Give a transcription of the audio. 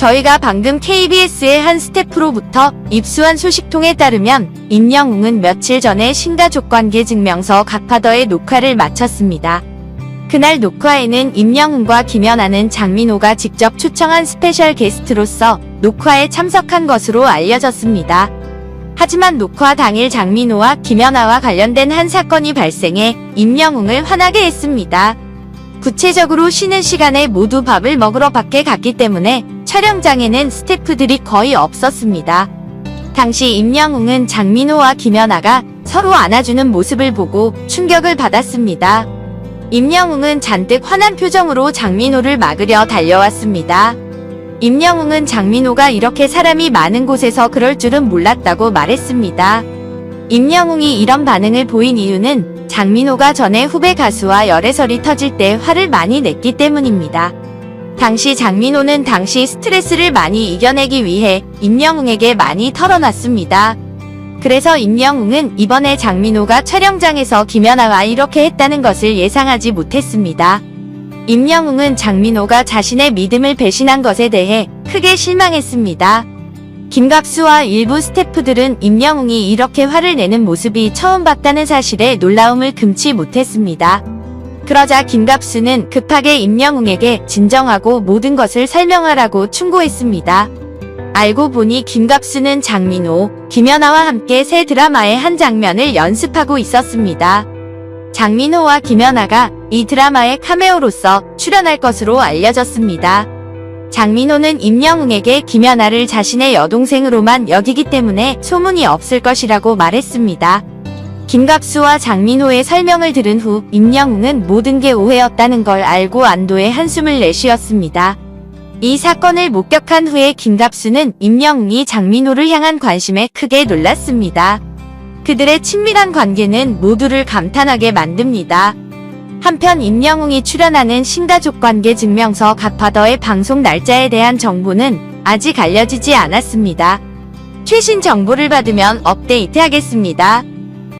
저희가 방금 KBS의 한 스태프로부터 입수한 소식통에 따르면 임영웅은 며칠 전에 신가족 관계 증명서 각파더의 녹화를 마쳤습니다. 그날 녹화에는 임영웅과 김연아는 장민호가 직접 초청한 스페셜 게스트로서 녹화에 참석한 것으로 알려졌습니다. 하지만 녹화 당일 장민호와 김연아와 관련된 한 사건이 발생해 임영웅을 화나게 했습니다. 구체적으로 쉬는 시간에 모두 밥을 먹으러 밖에 갔기 때문에 촬영장에는 스태프들이 거의 없었습니다. 당시 임영웅은 장민호와 김연아가 서로 안아주는 모습을 보고 충격을 받았습니다. 임영웅은 잔뜩 화난 표정으로 장민호를 막으려 달려왔습니다. 임영웅은 장민호가 이렇게 사람이 많은 곳에서 그럴 줄은 몰랐다고 말했습니다. 임영웅이 이런 반응을 보인 이유는 장민호가 전에 후배 가수와 열애설이 터질 때 화를 많이 냈기 때문입니다. 당시 장민호는 당시 스트레스를 많이 이겨내기 위해 임영웅에게 많이 털어놨습니다. 그래서 임영웅은 이번에 장민호가 촬영장에서 김연아와 이렇게 했다는 것을 예상하지 못했습니다. 임영웅은 장민호가 자신의 믿음을 배신한 것에 대해 크게 실망했습니다. 김갑수와 일부 스태프들은 임영웅이 이렇게 화를 내는 모습이 처음 봤다는 사실에 놀라움을 금치 못했습니다. 그러자 김갑수는 급하게 임영웅에게 진정하고 모든 것을 설명하라고 충고했습니다. 알고 보니 김갑수는 장민호, 김연아와 함께 새 드라마의 한 장면을 연습하고 있었습니다. 장민호와 김연아가 이 드라마의 카메오로서 출연할 것으로 알려졌습니다. 장민호는 임영웅에게 김연아를 자신의 여동생으로만 여기기 때문에 소문이 없을 것이라고 말했습니다. 김갑수와 장민호의 설명을 들은 후 임영웅은 모든 게 오해였다는 걸 알고 안도의 한숨을 내쉬었습니다. 이 사건을 목격한 후에 김갑수는 임영웅이 장민호를 향한 관심에 크게 놀랐습니다. 그들의 친밀한 관계는 모두를 감탄하게 만듭니다. 한편 임영웅이 출연하는 신가족 관계 증명서 갓파더의 방송 날짜에 대한 정보는 아직 알려지지 않았습니다. 최신 정보를 받으면 업데이트 하겠습니다.